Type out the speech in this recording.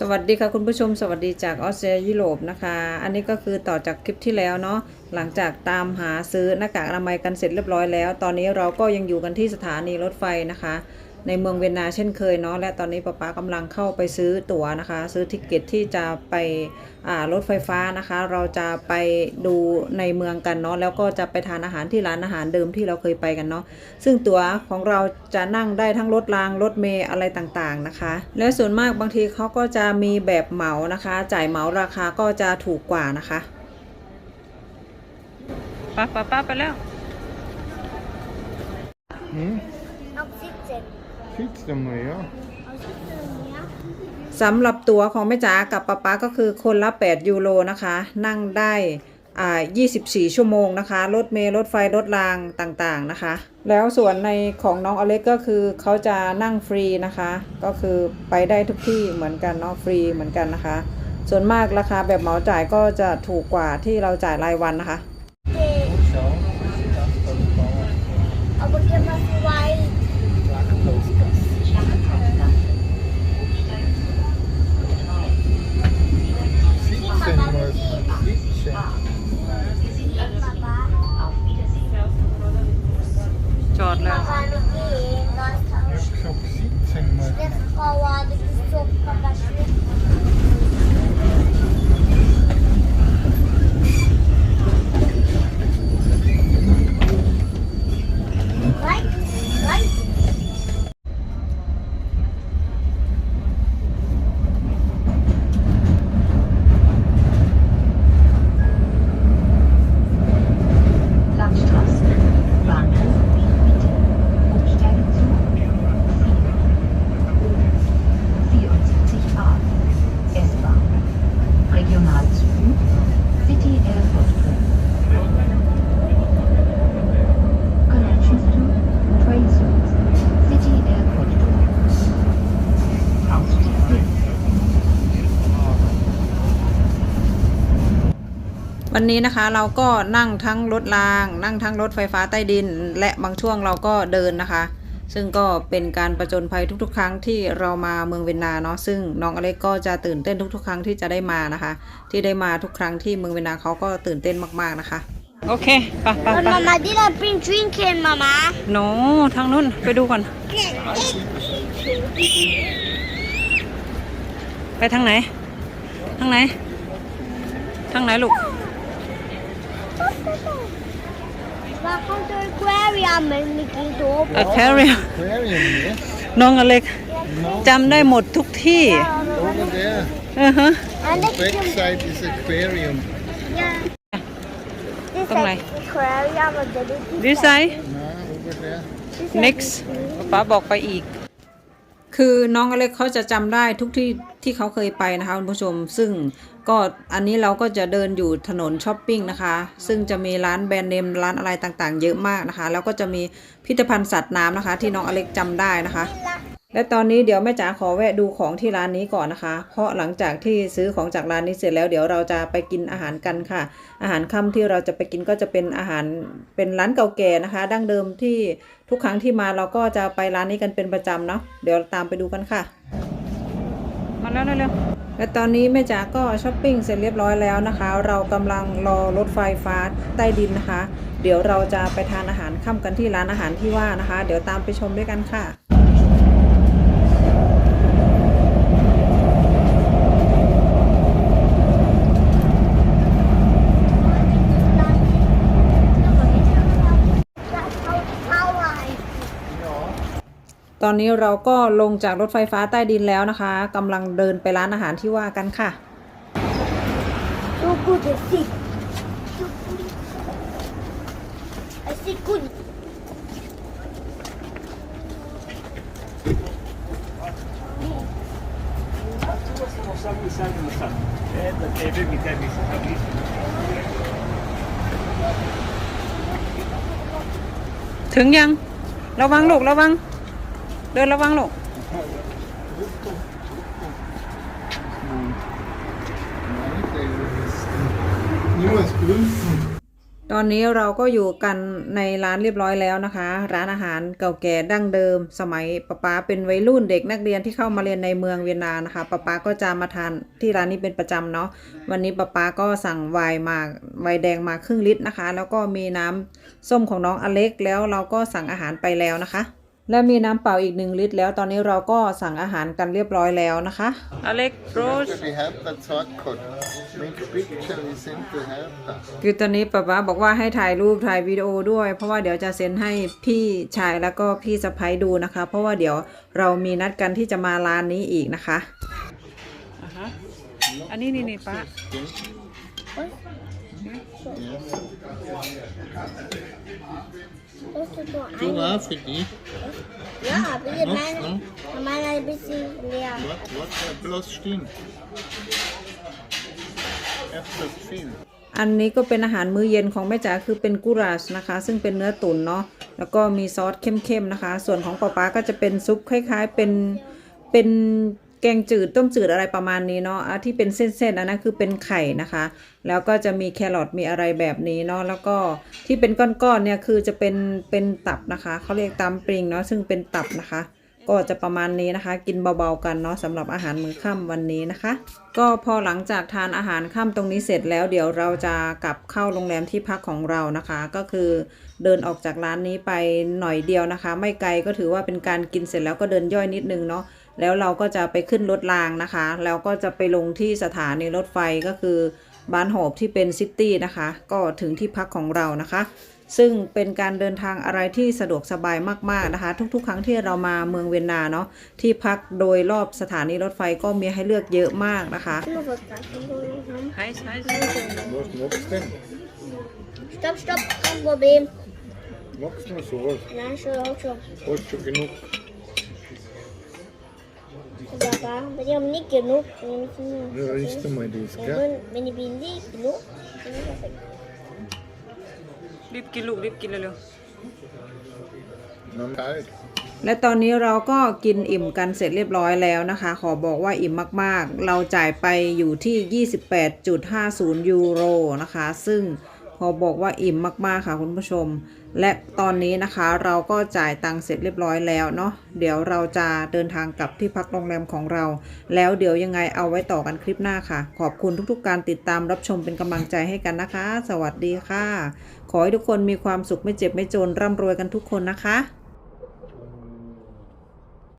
สวัสดีค่ะคุณผู้ชมสวัสดีจากออสเตรเลียยุโรปนะคะ อันนี้ก็คือต่อจากคลิปที่แล้วเนาะหลังจากตามหาซื้อหน้ากากอนามัยกันเสร็จเรียบร้อยแล้ว ตอนนี้เราก็ยังอยู่กันที่สถานีรถไฟนะคะ ในเมืองเวียนนาเช่นเคยเนาะและตอนนี้ป๊าป๊ากำลังเข้าไปซื้อตั๋วนะคะ ซื้อทิกเก็ตที่จะไปอ่ารถไฟฟ้านะคะ เราจะไปดูในเมืองกันเนาะแล้วก็จะไปทานอาหารที่ร้านอาหารเดิมที่เราเคยไปกันเนาะซึ่งตั๋วของเราจะนั่งได้ทั้งรถรางรถเมล์อะไรต่างๆนะคะ และส่วนมากบางทีเขาก็จะมีแบบเหมานะคะ จ่ายเหมาราคาก็จะถูกกว่านะคะป้าป้าป้าไปแล้ว Hm? Auf 17. Fietst du mal, ja? Auf 17, ja. สำหรับตั๋วของแม่จ๋ากับป๊าป๊าก็คือคนละ 8 ยูโรนะคะ นั่งได้อ่า24 ชั่วโมงนะคะ รถเมล์รถไฟ รถรางต่างๆนะคะ แล้วส่วนในของน้องอเล็กก็คือเขาจะนั่งฟรีนะคะ ก็คือไปได้ทุกที่เหมือนกันเนาะฟรีเหมือนกันนะคะ ส่วนมากราคาแบบเหมาจ่ายก็จะถูกกว่าที่เราจ่ายรายวันนะคะ วันนี้นะคะเราก็นั่งทั้งรถราง นั่งทั้งรถไฟฟ้าใต้ดิน และบางช่วงเราก็เดินนะคะ ซึ่งก็เป็นการประจนภัยทุกๆ ครั้งที่เรามาเมืองเวียนนาเนาะซึ่งน้องอเล็กก็จะตื่นเต้นทุกๆ ครั้งที่จะได้มานะคะ ที่ได้มาทุกครั้งที่เมืองเวียนนาเขาก็ตื่นเต้นมากๆนะคะ โอเคไปไป Und ไป Mama, die da bringt Drinken, Mama. โนทางนู้นไปดูก่อน ไปทางไหน ทางไหน ทางไหนลูก Waar komt de aquarium met Mickey op? อะแคเรีย Aquarium, yes. น้องอเล็ก No. จำได้หมดทุกที่ Over there. อือฮะ En ik Backside is aquarium. Ja. Dit Kom is maar. aquarium, maar dit is niet. ดีไซน์ Na, over there. Dit is next ป๊าบอกไปอีก คือน้องอเล็กเขาจะจำได้ทุกที่ที่เขาเคยไปนะคะคุณผู้ชม ซึ่ง ก็อันนี้เราก็จะเดินอยู่ถนนช้อปปิ้งนะคะ ซึ่งจะมีร้านแบรนด์เนมร้านอะไรต่างๆ เยอะมากนะคะ แล้วก็จะมีพิพิธภัณฑ์สัตว์น้ำนะคะ ที่น้องอเล็กจำได้นะคะ และตอนนี้เดี๋ยวแม่จ๋าขอแวะดูของที่ร้านนี้ก่อนนะคะ เพราะหลังจากที่ซื้อของจากร้านนี้เสร็จแล้วเดี๋ยวเราจะไปกินอาหารกันค่ะ อาหารค่ำที่เราจะไปกินก็จะเป็นอาหารเป็นร้านเก่าแก่นะคะ ดั้งเดิมที่ทุกครั้งที่มาเราก็จะไปร้านนี้กันเป็นประจำเนาะเดี๋ยวตามไปดูกันค่ะ มาแล้วเร็ว และตอนนี้แม่จ๋าก็ช้อปปิ้งเสร็จเรียบร้อยแล้วนะคะ เรากำลังรอรถไฟฟ้าใต้ดินนะคะ เดี๋ยวเราจะไปทานอาหารค่ำกันที่ร้านอาหารที่ว่านะคะ เดี๋ยวตามไปชมด้วยกันค่ะ ตอนนี้เราก็ลงจากรถไฟฟ้าใต้ดินแล้วนะคะกำลังเดินไปร้านอาหารที่ว่ากันค่ะถึงยัง ระวังลูกระวัง เดินระวังลูกตอนนี้เราก็อยู่กันในร้านเรียบร้อยแล้วนะคะ ร้านอาหารเก่าแก่ดั้งเดิม สมัยป๊าป๊าเป็นวัยรุ่นเด็กนักเรียนที่เข้ามาเรียนในเมืองเวียนนานะคะป๊าป๊าก็จะมาทานที่ร้านนี้เป็นประจำเนาะวันนี้ป๊าป๊าก็สั่งไวน์มาไวน์แดงมาครึ่งลิตรนะคะ แล้วก็มีน้ำส้มของน้องอเล็กแล้วเราก็สั่งอาหารไปแล้วนะคะ และมีน้ำเปล่าอีกหนึ่งลิตร แล้วตอนนี้เราก็สั่งอาหารกันเรียบร้อยแล้วนะคะอเล็กโรส We have that hot cut. Make a picture, we send to have that. คือตอนนี้ป๊าป๊าบอกว่าให้ถ่ายรูปถ่ายวิดีโอด้วย เพราะว่าเดี๋ยวจะเซ็นให้พี่ชายแล้วก็พี่สะพ้ยดูนะคะ เพราะว่าเดี๋ยวเรามีนัดกันที่จะมาร้านนี้อีกนะคะอ่าฮะอันนี้นี่นี่ป้า Hast du nur Du eine? war für dich. Ja, bitte Noch, meine. noch? Meine ein bisschen leer. Was, was, bloß stehen. Etwas viel. อันนี้ก็เป็นอาหารมื้อเย็นของแม่จ๋าคือเป็นกุราชนะคะ ซึ่งเป็นเนื้อตุ๋นเนาะแล้วก็มีซอสเข้มๆนะคะ ส่วนของป๊าป๊าก็จะเป็นซุปคล้าย ๆ เป็นเป็น แกงจืดต้มจืดอะไรประมาณนี้เนาะที่เป็นเส้นๆอันนั้นคือเป็นไข่นะคะ แล้วก็จะมีแครอทมีอะไรแบบนี้เนาะแล้วก็ที่เป็นก้อนๆเนี่ยคือจะเป็นเป็นตับนะคะเขาเรียกตามปริงเนาะซึ่งเป็นตับนะคะ ก็จะประมาณนี้นะคะ กินเบาๆกันเนาะสำหรับอาหารมื้อค่ำวันนี้นะคะ ก็พอหลังจากทานอาหารค่ำตรงนี้เสร็จแล้ว เดี๋ยวเราจะกลับเข้าโรงแรมที่พักของเรานะคะ ก็คือเดินออกจากร้านนี้ไปหน่อยเดียวนะคะ ไม่ไกลก็ถือว่าเป็นการกินเสร็จแล้วก็เดินย่อยนิดนึงเนาะ แล้วเราก็จะไปขึ้นรถรางนะคะ แล้วก็จะไปลงที่สถานีรถไฟก็คือบ้านโหบที่เป็นซิตี้นะคะ ก็ถึงที่พักของเรานะคะ ซึ่งเป็นการเดินทางอะไรที่สะดวกสบายมากๆนะคะ ทุกๆ ครั้งที่เรามาเมืองเวียนนาเนาะที่พักโดยรอบสถานีรถไฟก็มีให้เลือกเยอะมากนะคะ Nur was da. Was magst du denn? Stopp, stopp, kein Problem. Magst du sowas? Nein, schon, auch schon. Hast schon genug? Ich bin nicht genug, dann ist das weg. รีบกินลูกรีบกินเร็ว Nimm kalt. และตอนนี้เราก็กินอิ่มกันเสร็จเรียบร้อยแล้วนะคะ ขอบอกว่าอิ่มมาก ๆ เราจ่ายไปอยู่ที่ 28.50 ยูโรนะคะ ซึ่งขอบอกว่าอิ่มมาก ๆ ค่ะคุณผู้ชม และตอนนี้นะคะเราก็จ่ายตังค์เสร็จเรียบร้อยแล้วเนาะเดี๋ยวเราจะเดินทางกลับที่พักโรงแรมของเรา แล้วเดี๋ยวยังไงเอาไว้ต่อกันคลิปหน้าค่ะ ขอบคุณทุกๆ การติดตามรับชมเป็นกำลังใจให้กันนะคะ สวัสดีค่ะ ขอให้ทุกคนมีความสุขไม่เจ็บไม่จนร่ำรวยกันทุกคนนะคะ